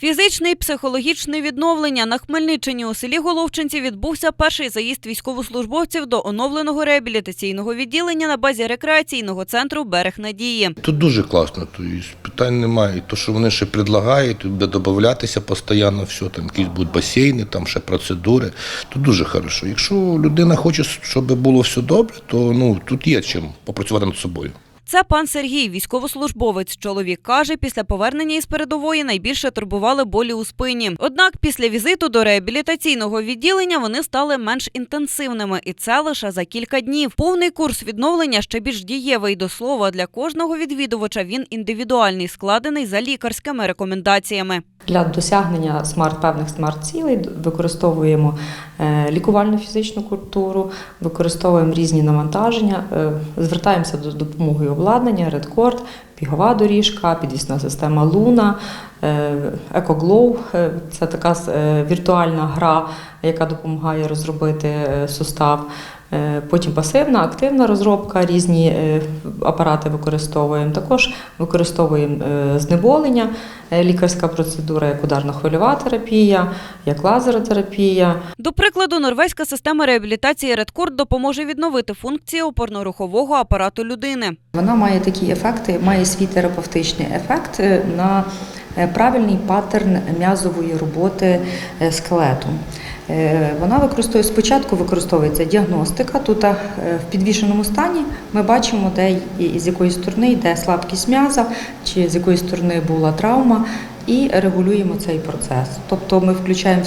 Фізичне і психологічне відновлення на Хмельниччині у селі Головчинці відбувся перший заїзд військовослужбовців до оновленого реабілітаційного відділення на базі рекреаційного центру Берег Надії. Тут дуже класно, то питань немає. То, що вони ще предлагають, буде додатися постійно все, там якісь будуть басейни, там ще процедури. Тут дуже хорошо. Якщо людина хоче, щоб було все добре, то ну тут є чим попрацювати над собою. Це пан Сергій, військовослужбовець. Чоловік каже, після повернення із передової найбільше турбували болі у спині. Однак після візиту до реабілітаційного відділення вони стали менш інтенсивними, і це лише за кілька днів. Повний курс відновлення ще більш дієвий до слова для кожного відвідувача. Він індивідуальний, складений за лікарськими рекомендаціями. Для досягнення смарт певних смарт-цілей використовуємо е, лікувальну фізичну культуру, використовуємо різні навантаження, е, звертаємося до допомоги обладнання, редкорд, бігова доріжка, підвісна система Луна, Екоглоу це така е, віртуальна гра, яка допомагає розробити е, сустав. Е, Потім пасивна, активна розробка, різні е, апарати використовуємо. Також використовуємо е, знеболення, лікарська процедура, як ударно-хвильова терапія, як лазеротерапія. До прикладу, норвезька система реабілітації Редкорд допоможе відновити функції опорно-рухового апарату людини. Вона має такі ефекти, має свій терапевтичний ефект на правильний паттерн м'язової роботи скелету. Е, Вона використовує спочатку використовується діагностика. Тут е, в підвішеному стані ми бачимо, де з якої сторони йде слабкість м'яза, чи з якої сторони була травма, і регулюємо цей процес. Тобто ми включаємо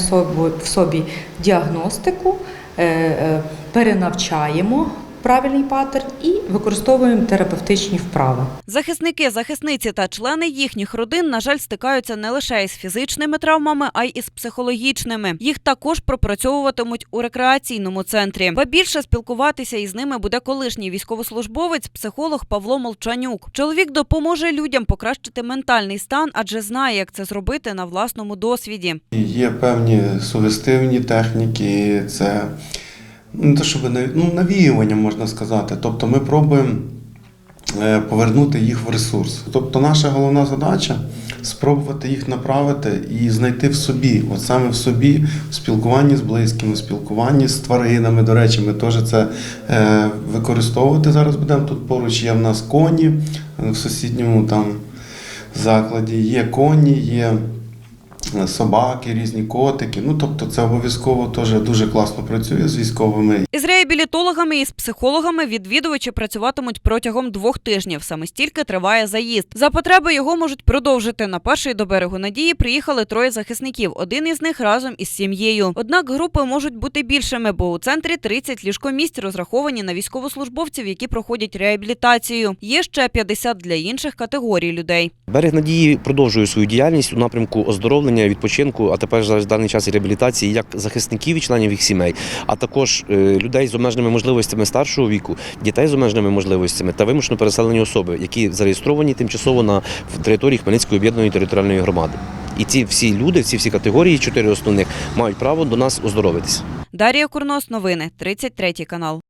в собі, діагностику, е, перенавчаємо правильний паттерн і використовуємо терапевтичні вправи. Захисники, захисниці та члени їхніх родин, на жаль, стикаються не лише із фізичними травмами, а й із психологічними. Їх також пропрацьовуватимуть у рекреаційному центрі. Ба більше спілкуватися із ними буде колишній військовослужбовець, психолог Павло Молчанюк. Чоловік допоможе людям покращити ментальний стан, адже знає, як це зробити на власному досвіді. Є певні сугестивні техніки, це не те, щоб ну, навіювання можна сказати. Тобто ми пробуємо е, повернути їх в ресурс. Тобто наша головна задача спробувати їх направити і знайти в собі, от саме в собі, в спілкуванні з близькими, в спілкуванні з тваринами. До речі, ми теж це е, використовувати зараз будемо. Тут поруч є в нас коні в сусідньому там закладі, є коні, є собаки, різні котики. Ну тобто це обов'язково теж дуже класно працює з військовими. Із реабілітологами і з психологами відвідувачі працюватимуть протягом двох тижнів. Саме стільки триває заїзд. За потреби його можуть продовжити. На перший до берегу надії приїхали троє захисників. Один із них разом із сім'єю. Однак групи можуть бути більшими, бо у центрі 30 ліжкомісць розраховані на військовослужбовців, які проходять реабілітацію. Є ще 50 для інших категорій людей. Берег надії продовжує свою діяльність у напрямку оздоровлення, відпочинку, а тепер зараз в даний час реабілітації як захисників і членів їх сімей, а також е, людей з обмеженими можливостями старшого віку, дітей з обмеженими можливостями та вимушено переселені особи, які зареєстровані тимчасово на території Хмельницької об'єднаної територіальної громади. І ці всі люди, ці всі категорії, чотири основних, мають право до нас оздоровитися. Дарія Курнос, новини 33 канал.